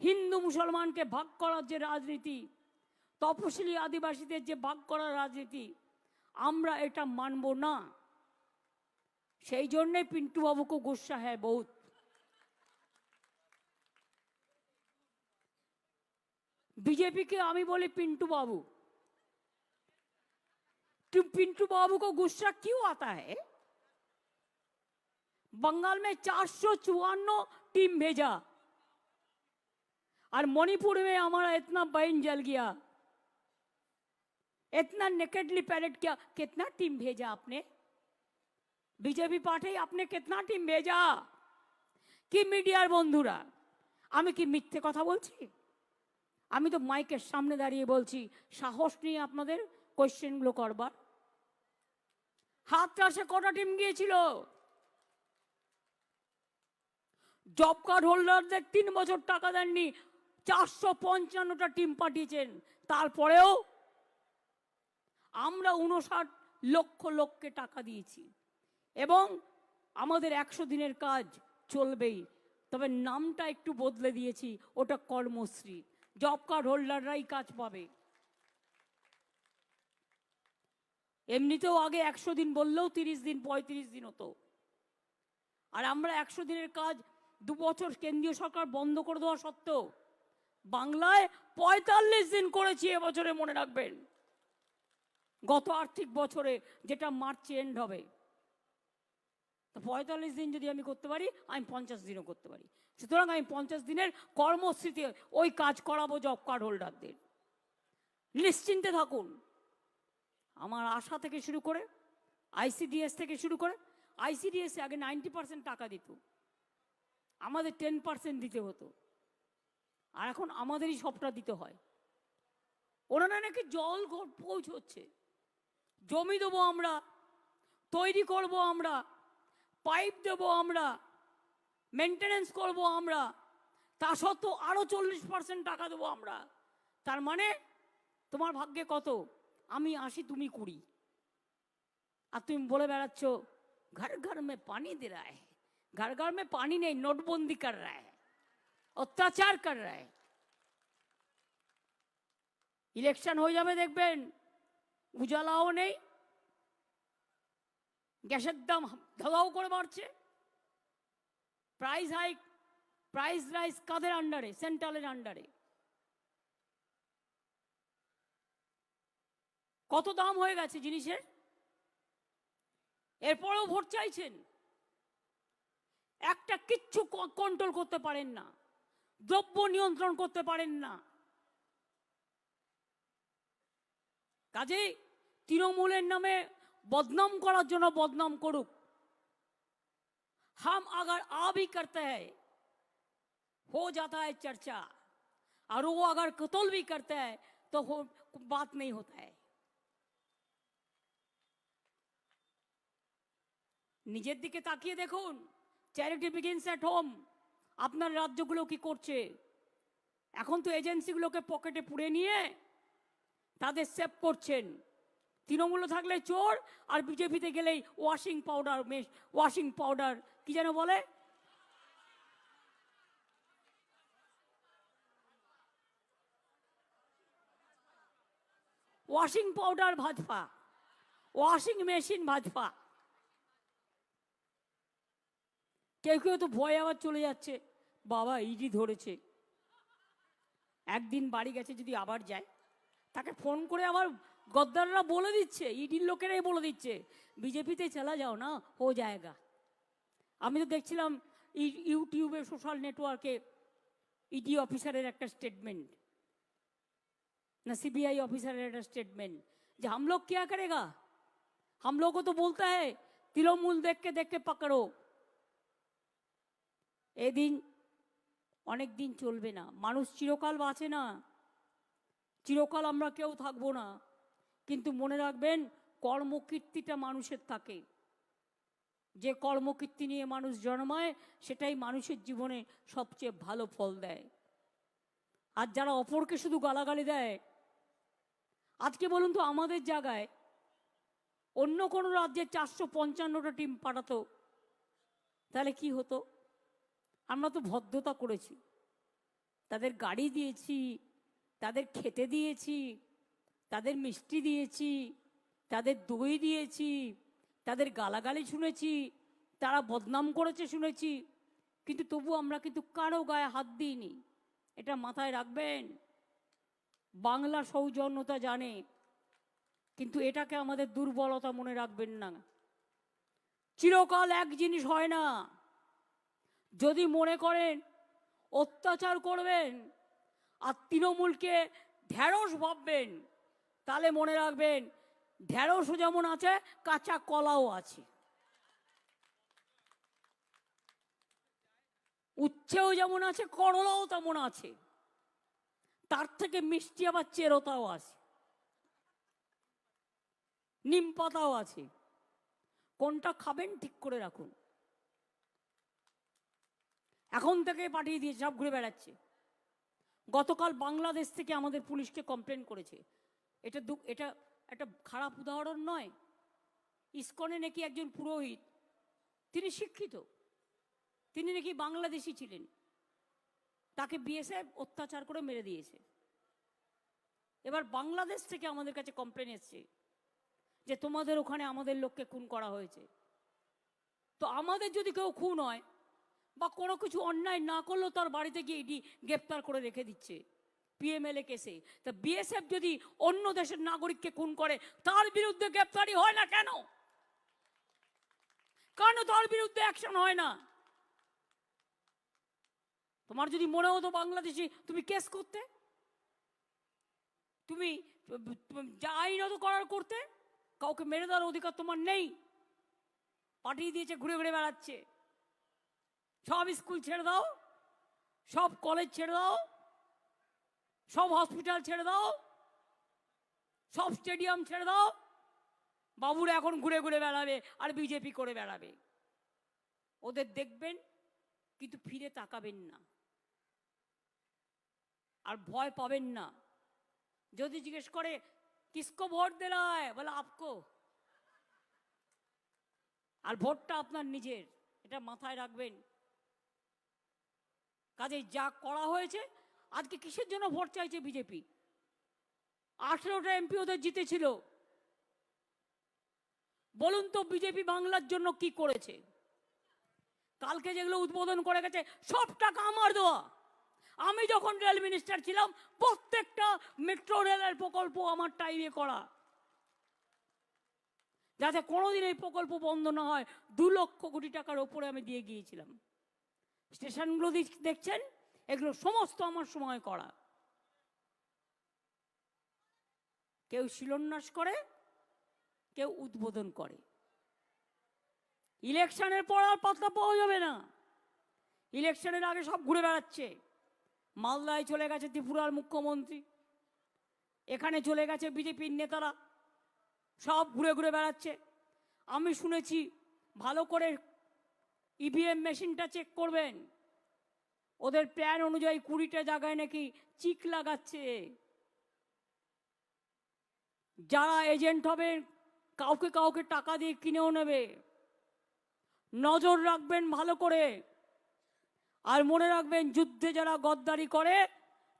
হিন্দু মুসলমানকে ভাগ করার যে রাজনীতি তপশিলি আদিবাসীদের যে ভাগ করার রাজনীতি আমরা এটা মানব না সেই জন্যে পিন্টু বাবুকে গুসা হ্যাঁ বহুত बीजेपी के आमी बोले पिंटू बाबू तो पिंटू बाबू को गुस्सा क्यों आता है बंगाल में चार सौ चौवान्न टीम भेजा और मणिपुर में हमारा इतना बहन जल गया इतना नेकेडली पैरेड किया कितना टीम भेजा आपने बीजेपी पार्टी आपने कितना टीम भेजा কি মিডিয়ার বন্ধুরা আমি কি মিথ্যে কথা বলছি আমি তো মাইকের সামনে দাঁড়িয়ে বলছি সাহস নিয়ে আপনাদের কোয়েশ্চেনগুলো করবার হাত চাষে কটা টিম গিয়েছিল জব কার্ড হোল্ডারদের তিন বছর টাকা দেননি চারশো পঞ্চান্নটা টিম পাঠিয়েছেন। তারপরেও আমরা উনষাট লক্ষ লোককে টাকা দিয়েছি। এবং আমাদের একশো দিনের কাজ চলবেই। তবে নামটা একটু বদলে দিয়েছি, ওটা কর্মশ্রী। জব কার্ড হোল্ডাররাই কাজ পাবে। এমনিতেও আগে একশো দিন বললেও তিরিশ দিন, পঁয়ত্রিশ দিন হতো। আর আমরা একশো দিনের কাজ দু বছর কেন্দ্রীয় সরকার বন্ধ করে দেওয়া সত্ত্বেও বাংলায় পঁয়তাল্লিশ দিন করেছি এবছরে মনে রাখবেন। গত আর্থিক বছরে যেটা মার্চে এন্ড হবে। তো পঁয়তাল্লিশ দিন যদি আমি করতে পারি, আমি পঞ্চাশ দিনও করতে পারি। সুতরাং আমি পঞ্চাশ দিনের কর্মস্থিতি ওই কাজ করাবো জব কার্ড হোল্ডারদের নিশ্চিন্তে থাকুন। আমার আশা থেকে শুরু করে আইসিডিএস থেকে শুরু করে আইসিডিএস আগে নাইনটি পার্সেন্ট টাকা দিত। আমাদের টেন পার্সেন্ট দিতে হতো। আর এখন আমাদেরই সবটা দিতে হয়। ওনারা নাকি জল পৌঁছচ্ছে। জমি দেবো আমরা, তৈরি করব আমরা, পাইপ দেব আমরা মেনটেনেন্স করব আমরা, তা সত্ত্বেও আরও চল্লিশ পার্সেন্ট টাকা দেবো আমরা। তার মানে তোমার ভাগ্যে কত? আমি আসি তুমি কুড়ি। আর তুমি বলে বেড়াচ্ছ, ঘর ঘর মে পানি দে ঘর ঘর মে পানি নেই, নোটবন্দি কর রায় অত্যাচার কর रहा है ইলেকশন হয়ে যাবে দেখবেন উজালাও নেই গ্যাসের দাম ধাগাও করে বাড়ছে প্রাইস হাইক প্রাইস রাইস কাদের আন্ডারে সেন্ট্রালের আন্ডারে কত দাম হয়ে গেছে জিনিসের এরপরেও ভোট চাইছেন একটা কিচ্ছু কন্ট্রোল করতে পারেন না দ্রব্য নিয়ন্ত্রণ করতে পারেন না কাজেই তৃণমূলের নামে বদনাম করার জন্য বদনাম করুক हम अगर आ भी करते हैं हो जाता है चर्चा और वो अगर कतल भी करते हैं तो हो बात नहीं होता है নিজের দিকে তাকিয়ে দেখুন চ্যারিটি বিগিনস অ্যাট হোম আপনার রাজ্যগুলো কি করছে? এখন তো এজেন্সিগুলোকে পকেটে পুড়ে নিয়ে তাদের সেভ করছেন। তৃণমূলে থাকলে চোর আর বিজেপিতে গেলেই ওয়াশিং পাউডার মেশ ওয়াশিং পাউডার কি যেন বলে? Washing powder Bhajpa washing machine Bhajpa. কেউ কেউ তো ভয় আবার চলে যাচ্ছে বাবা ইডি ধরেছে একদিন বাড়ি গেছে যদি আবার যায় তাকে ফোন করে আবার গদ্দাররা বলে দিচ্ছে ইডির লোকেরাই বলে দিচ্ছে বিজেপিতে চলা যাও না হো জায়গা আমি তো দেখছিলাম ই- ইউটিউবে সোশ্যাল নেটওয়ার্কে ইডি অফিসারের একটা স্টেটমেন্ট ना सीबीआई ऑफिसर का स्टेटमेंट जो हम लोग क्या करेगा हम लोग को तो बोलता है तृणमूल देख के देख के पकड़ो এদিন অনেক দিন চলবে না। মানুষ চিরকাল বাঁচে না। চিরকাল আমরা কেউ থাকব না। কিন্তু মনে রাখবেন, কর্মকীর্তিটা মানুষের থাকে। যে কর্মকীর্তি নিয়ে মানুষ জন্মায়, সেটাই মানুষের জীবনে সবচেয়ে ভালো ফল দেয়। আর যারা অপরকে শুধু গালাগালি দেয়, আজকে বলুন তো আমাদের জায়গায় অন্য কোনো রাজ্যে চারশো পঞ্চান্নটা টিম পাঠাতো, তাহলে কি হতো? আমরা তো ভদ্রতা করেছি। তাদের গাড়ি দিয়েছি, তাদের খেতে দিয়েছি, তাদের মিষ্টি দিয়েছি, তাদের দই দিয়েছি, তাদের গালাগালি শুনেছি, তারা বদনাম করেছে শুনেছি, কিন্তু তবু আমরা কিন্তু কারও গায়ে হাত দিইনি। এটা মাথায় রাখবেন। বাংলা সৌজন্যতা জানে, কিন্তু এটাকে আমাদের দুর্বলতা মনে রাখবেন না। চিরকাল এক জিনিস হয় না। যদি মনে করেন, অত্যাচার করবেন আর তৃণমূলকে ঢ্যাঁড়স ভাববেন, তাহলে মনে রাখবেন ঢ্যাঁড়সও যেমন আছে, কাঁচা কলাও আছে। উচ্ছেও যেমন আছে, করলাও তেমন আছে। তার থেকে মিষ্টি আবার চেরোতাও আছে। নিম পাতাও আছে। কোনটা খাবেন ঠিক করে রাখুন। এখন থেকে পাঠিয়ে দিয়ে সব ঘুরে বেড়াচ্ছে। গতকাল বাংলাদেশ থেকে আমাদের পুলিশকে কমপ্লেন করেছে। এটা দু, এটা একটা খারাপ উদাহরণ নয়। ইস্কনে নাকি একজন পুরোহিত, তিনি শিক্ষিত, তিনি নাকি বাংলাদেশি ছিলেন, তাকে বিএসএফ অত্যাচার করে মেরে দিয়েছে। এবার বাংলাদেশ থেকে আমাদের কাছে কমপ্লেন এসছে যে তোমাদের ওখানে আমাদের লোককে খুন করা হয়েছে। তো আমাদের যদি কেউ খুন হয় বা কোনো কিছু অন্যায় না করলেও তার বাড়িতে গিয়ে ইডি গ্রেপ্তার করে রেখে দিচ্ছে। পিএমএলএ কেসে তা বিএসএফ যদি অন্য দেশের নাগরিককে খুন করে, তার বিরুদ্ধে গ্রেপ্তারি হয় না কেন? কেন তার বিরুদ্ধে অ্যাকশন হয় না? তোমার যদি মনে হতো বাংলাদেশি, তুমি কেস করতে? তুমি, যা আইনত করার করতে, কাউকে মেরে দেওয়ার অধিকার তোমার নেই। পাঠিয়ে দিয়েছে, ঘুরে ঘুরে বেড়াচ্ছে। সব স্কুল ছেড়ে দাও, সব কলেজ ছেড়ে দাও, সব হসপিটাল ছেড়ে দাও, সব স্টেডিয়াম ছেড়ে দাও। বাবুরা এখন ঘুরে ঘুরে বেড়াবে আর বিজেপি করে বেড়াবে। ওদের দেখবেন, কিন্তু ফিরে তাকাবেন না। আর ভয় পাবেন না। যদি জিজ্ঞেস করে, কিসকো ভোট দিলা হয় বলে, আপকো। আর ভোটটা আপনার নিজের, এটা মাথায় রাখবেন। কাজে যা করা হয়েছে, আজকে কিসের জন্য ভোট চাইছে বিজেপি? আঠেরোটা এমপি ওদের জিতেছিল। বলুন তো বিজেপি বাংলার জন্য কি করেছে? কালকে যেগুলো উদ্বোধন করে গেছে, সব টাকা আমার দেওয়া। আমি যখন রেল মিনিস্টার ছিলাম, প্রত্যেকটা মেট্রো রেলের প্রকল্প আমার টাইমে করা। যাতে কোনোদিন এই প্রকল্প বন্ধ না হয়, দু লক্ষ কোটি টাকার ওপরে আমি দিয়ে গিয়েছিলাম। স্টেশনগুলো দেখ- দেখছেন? এগুলো সমস্ত আমার সময় করা। কেউ শিলান্যাস করে, কেউ উদ্বোধন করে। ইলেকশনের পর আর পাত্তা পাওয়া যাবে না। ইলেকশনের আগে সব ঘুরে বেড়াচ্ছে। মালদায় চলে গেছে ত্রিপুরার মুখ্যমন্ত্রী। এখানে চলে গেছে বিজেপির নেতারা। সব ঘুরে ঘুরে বেড়াচ্ছে। আমি শুনেছি ভালো করে ইভিএম মেশিনটা চেক করবেন। ওদের প্ল্যান অনুযায়ী কুড়িটা জায়গায় নাকি চিক লাগাচ্ছে। যারা এজেন্ট হবে, কাউকে কাউকে টাকা দিয়ে কিনেও নেবে। নজর রাখবেন ভালো করে। আর মনে রাখবেন, যুদ্ধে যারা গদ্দারি করে,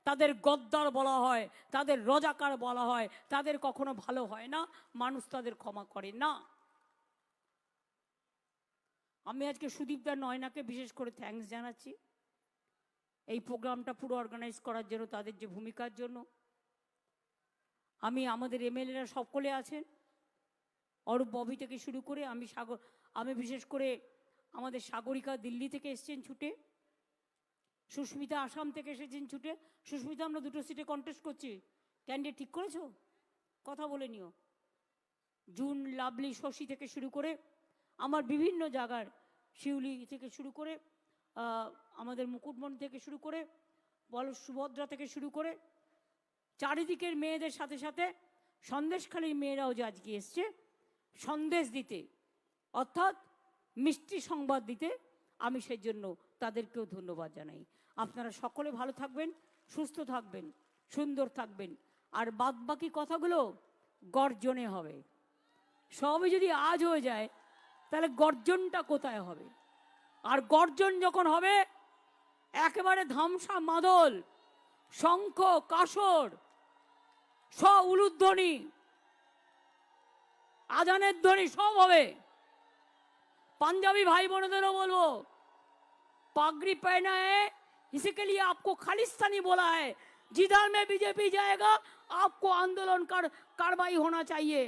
তাদের গদ্দার বলা হয়, তাদের রজাকার বলা হয়, তাদের কখনো ভালো হয় না, মানুষ তাদের ক্ষমা করে না। আমি আজকে সুদীপদা নয়নাকে বিশেষ করে থ্যাঙ্কস জানাচ্ছি। এই প্রোগ্রামটা পুরো অর্গানাইজ করার জন্য, তাদের যে ভূমিকার জন্য। আমি, আমাদের এমএলএরা সকলে আছেন। অরূপ ববি থেকে শুরু করে আমি সাগর, আমি বিশেষ করে আমাদের সাগরিকা দিল্লি থেকে এসছেন ছুটে। সুস্মিতা আসাম থেকে এসেছেন ছুটে। সুস্মিতা, আমরা দুটো সিটে কন্টেস্ট করছি। ক্যান্ডিডেট ঠিক করেছ? কথা বলে নিও। জুন, লাভলি, শশী থেকে শুরু করে আমার বিভিন্ন জায়গার শিউলি থেকে শুরু করে আমাদের মুকুটমণি থেকে শুরু করে বল সুভদ্রা থেকে শুরু করে, চারিদিকের মেয়েদের সাথে সাথে সন্দেশখালীর মেয়েরাও যে আজকে এসছে, সন্দেশ দিতে, অর্থাৎ মিষ্টি সংবাদ দিতে আমি সেই জন্য তাদেরকেও ধন্যবাদ জানাই। আপনারা সকলে ভালো থাকবেন, সুস্থ থাকবেন, সুন্দর থাকবেন, আর বাদ বাকি কথাগুলো গর্জনে হবে। সবই যদি আজ হয়ে যায় তাহলে গর্জনটা কোথায় হবে আর গর্জন যখন হবে একেবারে ধামসা মাদল শঙ্খ কাসর স উলুধ্বনি আজানের ধ্বনি সব হবে পাঞ্জাবি ভাই বোনেদেরও বলবো पागड़ी पहना है इसी के लिए आपको खालिस्तानी बोला है जिधर में बीजेपी जाएगा आपको आंदोलन कर कार्रवाई होना चाहिए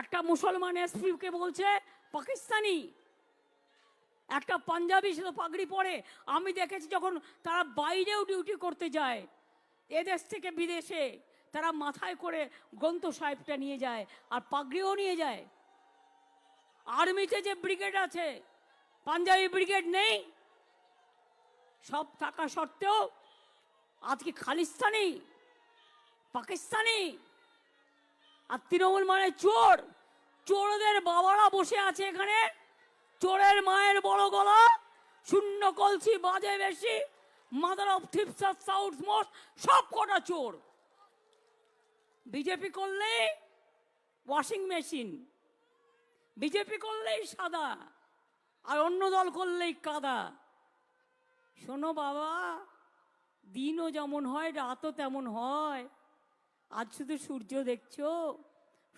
একটা মুসলমান এসপি কে বলছে, পাকিস্তানি। একটা পাঞ্জাবি সে তো পাগড়ি পরে। আমি দেখেছি যখন তারা বাইরেও ডিউটি করতে যায়, এদেশ থেকে বিদেশে তারা মাথায় করে গ্রন্থ সাহেবটা নিয়ে যায় আর পাগড়িও নিয়ে যায়। আর্মিতে যে ব্রিগেড আছে, পাঞ্জাবি ব্রিগেড নেই। সব থাকা সত্ত্বেও আজকে খালিস্তানি, পাকিস্তানি। আর তৃণমূল মানে চোর। চোরদের বাবারা বসে আছে এখানে। চোরের মায়ের বড় গলা। শূন্য কলসি বাজে বেশি। Mother of thieves south most সব কটা চোর। বিজেপি করলেই ওয়াশিং মেশিন বিজেপি করলেই সাদা। আর অন্য দল করলেই কাদা। শোনো বাবা, দিনও যেমন হয়, রাতও তেমন হয়। আজ শুধু সূর্য দেখছ?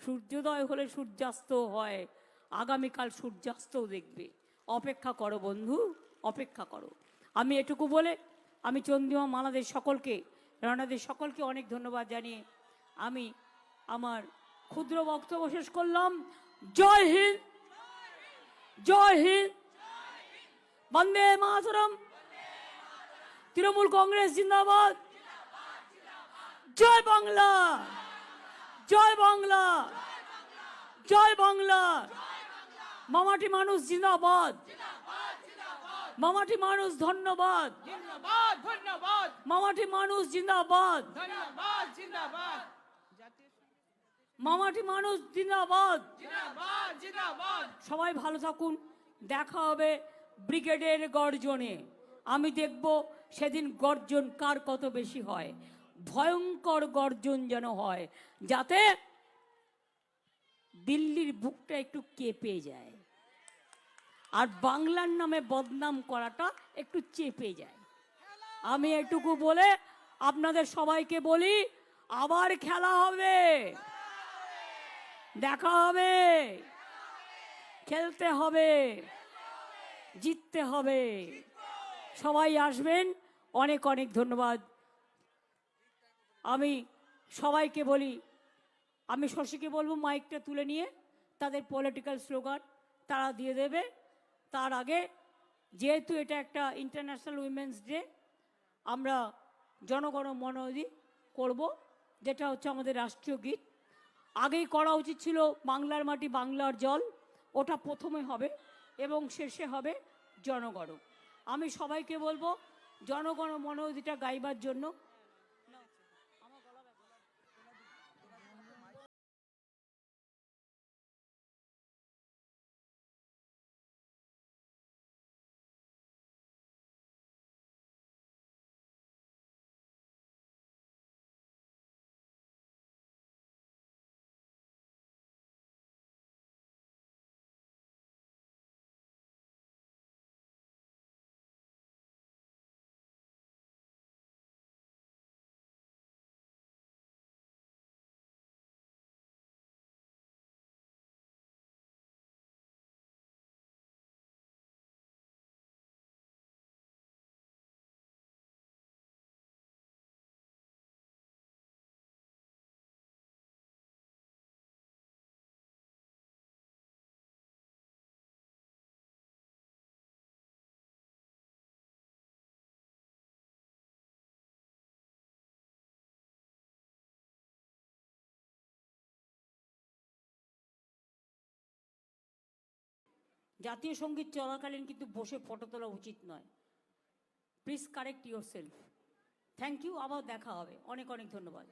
সূর্যোদয় হলে সূর্যাস্ত হয়, আগামীকাল সূর্যাস্তও দেখবে। অপেক্ষা করো বন্ধু, অপেক্ষা করো। আমি এটুকু বলে, আমি চন্দ্রিমা মালাদের সকলকে, রানাদের সকলকে অনেক ধন্যবাদ জানিয়ে আমি আমার ক্ষুদ্র বক্তব্য শেষ করলাম। জয় হিন্দ! জয় হিন্দ! বন্দে মাতরম! তৃণমূল কংগ্রেস জিন্দাবাদ! জয় বাংলা। জয় বাংলা। জয় বাংলা। মামাটি মানুষ জিন্দাবাদ। মামাটি মানুষ ধন্যবাদ। ধন্যবাদ ধন্যবাদ। মামাটি মানুষ জিন্দাবাদ। ধন্যবাদ জিন্দাবাদ। মামাটি মানুষ জিন্দাবাদ। সবাই ভালো থাকুন। দেখা হবে ব্রিগেডের গর্জনে। আমি দেখব সেদিন গর্জন কার কত বেশি হয়। ভয়ঙ্কর গর্জন যেন হয়, যাতে দিল্লির বুকটা একটু কেঁপে যায়। আর বাংলার নামে বদনাম করাটা একটু চেপে যায়। আমি এটুকু বলে আপনাদের সবাইকে বলি, আবার খেলা হবে। দেখা হবে। খেলতে হবে। জিততে হবে। সবাই আসবেন। অনেক অনেক ধন্যবাদ। আমি সবাইকে বলি, আমি শশীকে বলব মাইকটা তুলে নিয়ে তাদের পলিটিক্যাল স্লোগান তারা দিয়ে দেবে। তার আগে যেহেতু এটা একটা ইন্টারন্যাশনাল উইমেন্স ডে আমরা জনগণ মনোদি করব, যেটা হচ্ছে আমাদের রাষ্ট্রীয় গীত। আগেই করা উচিত ছিল বাংলার মাটি বাংলার জল, ওটা প্রথমে হবে এবং শেষে হবে জনগণ। আমি সবাইকে বলব জনগণ মনোদিটা গাইবার জন্য জাতীয় সংগীত চলাকালীন কিন্তু বসে ফটো তোলা উচিত নয়। Please correct yourself thank you আবার দেখা হবে। অনেক অনেক ধন্যবাদ।